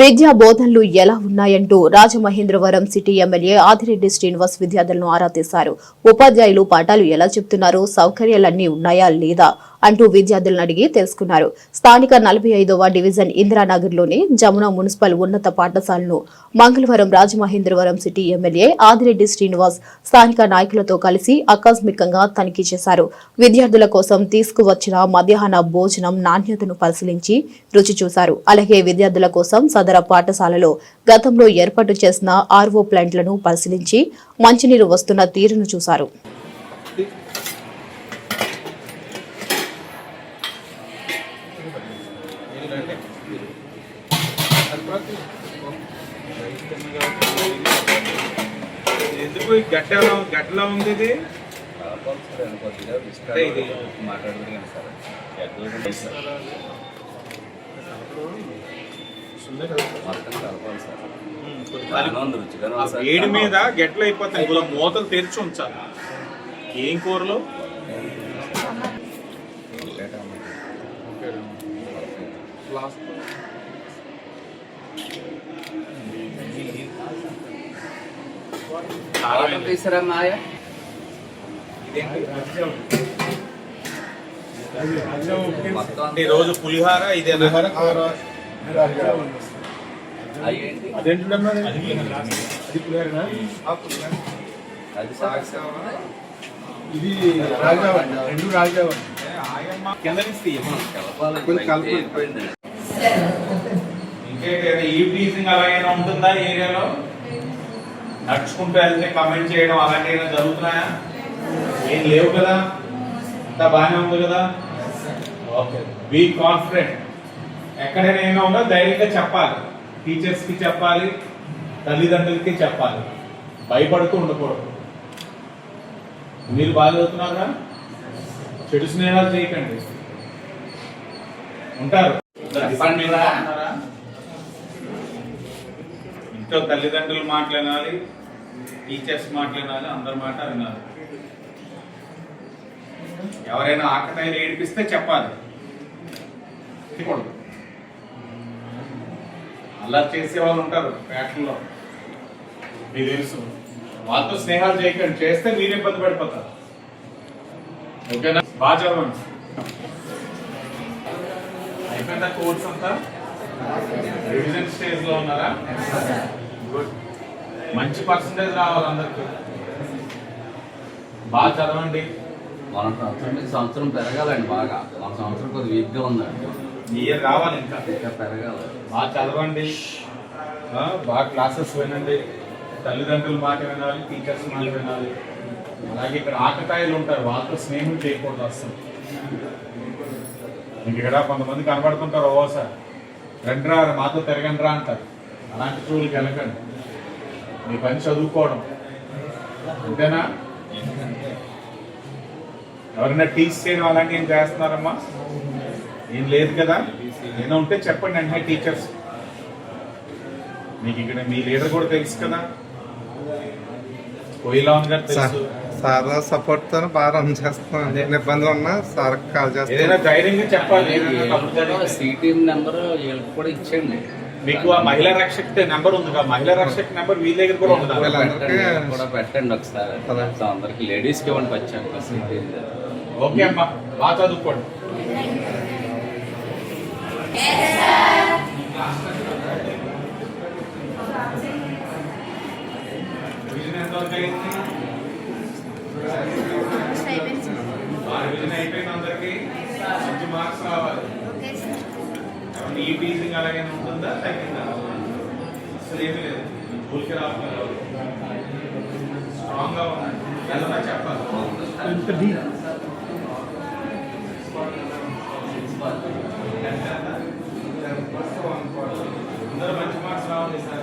విద్యా బోధనలు ఎలా ఉన్నాయంటూ రాజమహేంద్రవరం సిటీ ఎమ్మెల్యే ఆదిరెడ్డి శ్రీనివాస్ విద్యార్థులను ఆరా తీశారు. ఉపాధ్యాయులు పాఠాలు ఎలా చెప్తున్నారు? సౌకర్యాలన్నీ ఉన్నాయా లేదా? అంటూ విద్యార్థులను అడిగి తెలుసుకున్నారు. స్థానిక నలభై ఐదవ డివిజన్ ఇందిరానగర్లోని జమున మున్సిపల్ ఉన్నత పాఠశాలను మంగళవారం రాజమహేంద్రవరం సిటీ ఎమ్మెల్యే ఆదిరెడ్డి శ్రీనివాస్ స్థానిక నాయకులతో కలిసి ఆకస్మికంగా తనిఖీ చేశారు. విద్యార్థుల కోసం తీసుకువచ్చిన మధ్యాహ్న భోజనం నాణ్యతను పరిశీలించి రుచి చూశారు. అలాగే విద్యార్థుల కోసం సదర పాఠశాలలో గతంలో ఏర్పాటు చేసిన ఆర్వో ప్లాంట్లను పరిశీలించి మంచినీరు వస్తున్న తీరును చూశారు. ఎందుకు గట్టెలా గట్టలా ఉంది? ఇది మాట్లాడుతున్నాను సార్ మొత్తం కలపాలి సార్. వేడి మీద గెట్లు అయిపోతాయి. ఇందులో మూతలు తెరిచి ఉంచాలి. ఏం కూరలు? ఆర్డర్ తీసారా మాయ రోజు పులిహార అది? సార్ ఇది రాజావన్ రెండు ఆయమ్మ కింద నుంచి. కలపాలి కొంచెం ఇంకేంటి ఈ టీచింగ్ అలాగైనా ఉంటుందా ఏరియాలో? నడుచుకుంటూ వెళ్తే కమెంట్ చేయడం అలాంటివి జరుగుతున్నాయా? ఏం లేవు కదా? అంతా బాగానే ఉంది కదా? ఓకే. బీ కాన్ఫిడెంట్ ఎక్కడైనా ఏమైనా ఉందో? ధైర్యంగా చెప్పాలి. టీచర్స్కి చెప్పాలి తల్లిదండ్రులకి చెప్పాలి. భయపడుతూ ఉండకూడదు. మీరు బాగా చదువుతున్నారా? చెడు స్నేహాలు చేయకండి. ఉంటారు. ఇంట్లో తల్లిదండ్రులు మాట్లాడాలి టీచర్స్ మాట్లాడాలి అందరి మాట వినాలి. ఎవరైనా ఆకతాయిలు ఏడిపిస్తే చెప్పాలి. అలా చేసే వాళ్ళు ఉంటారు పేటల్లో. మీకు తెలుసు. వాళ్ళతో స్నేహాలు చేయకండి. చేస్తే మీరు ఇబ్బంది పడిపోతారు. ఓకేనా? బాగా చదవండి. అయిపోయిందా కోర్స్ అంతా? రివిజన్ స్టేజ్లో ఉన్నారా? గుడ్ మంచి పర్సంటేజ్ రావాలి అందరికి. బాగా చదవండి. మన సంవత్సరం సంవత్సరం పెరగాలండి బాగా. మన సంవత్సరం కొద్దిగా వీక్గా ఉందండి. ఇయర్ రావాలి ఇంకా. ఇంకా పెరగాలి. బాగా చదవండి. ఆ, బాగా క్లాసెస్ వినండి. తల్లిదండ్రుల మాట వినాలి టీచర్స్ మాట వినాలి. అలాగే ఇక్కడ ఆకతాయిలు ఉంటారు వాళ్ళతో స్నేహం చేయకూడదు అసలు మీకు ఇక్కడ కొంతమంది కనబడుతుంటారు ఓసారి రండి రా మాతో తిరగండి రా అంటారు. అలాంటి చూడకి వెళ్ళకండి. మీ పని చదువుకోవడం. అంతేనా? ఎవరైనా టీచ్ చేయడం అలాంటివి ఏం చేస్తున్నారమ్మా? ఏం లేదు కదా? ఏదో ఉంటే చెప్పండి వెంటనే టీచర్స్. మీకు ఇక్కడ మీ లీడర్ కూడా తెలుసు కదా? కోయిలాన్ గారు తెలుసు. సార్ సపోర్ట్తో బాగా రన్ చేస్తున్నాం ఎన్ని ఇబ్బందులు ఉన్నా సార్ కాల్ ఏదైనా చేస్తాం ధైర్యంగా చెప్పాలి. ఏదైనా తప్పు జరిగితే. సి టీం నెంబర్ వీళ్ళకి కూడా ఇచ్చేయండి. మీకు ఆ మహిళా రక్షక్ నెంబర్ ఉంది కదా. మహిళా రక్షక్ నెంబర్ వీళ్ళ దగ్గర కూడా ఉంది? పెట్టండి కూడా పెట్టండి ఒకసారి. సో అందరికి లేడీస్కి ఇవ్వండి వచ్చాక టీం ఓకే అమ్మా. బాగా చదువుకోండి. ఫినిషింగ్ అలాగే ఉంటుందా? తగ్గిందా? అసలు ఏమీ లేదు. ఊరికి రావాలి స్ట్రాంగ్గా ఉందండి ఎలా చెప్పాలి? అందరూ మంచి మార్క్స్ రావాలి సార్.